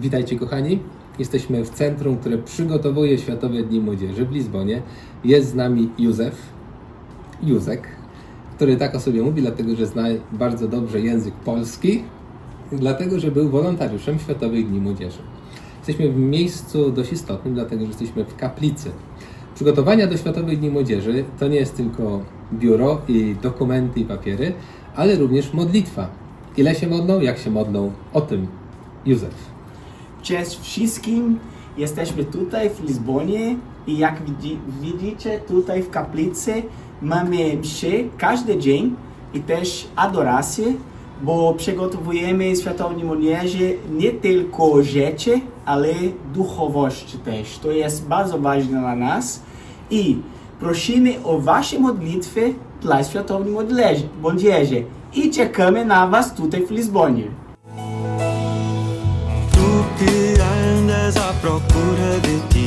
Witajcie kochani. Jesteśmy w centrum, które przygotowuje Światowe Dni Młodzieży w Lizbonie. Jest z nami Józef, Józek, który tak o sobie mówi, dlatego że zna bardzo dobrze język polski, dlatego że był wolontariuszem Światowych Dni Młodzieży. Jesteśmy w miejscu dość istotnym, dlatego że jesteśmy w kaplicy. Przygotowania do Światowych Dni Młodzieży to nie jest tylko biuro i dokumenty i papiery, ale również modlitwa. Ile się modlą, jak się modlą, o tym Józef. Cześć wszystkim, jesteśmy tutaj w Lizbonie i jak widzi, widzicie tutaj w kaplicy mamy msze każdy dzień i też adorację, bo przygotowujemy Światową Młodzieży nie tylko rzeczy, ale duchowość też. To jest bardzo ważne dla nas i prosimy o wasze modlitwy dla Młodzieży- Młodzieży i czekamy na was tutaj w Lizbonie. Que andas à procura de ti,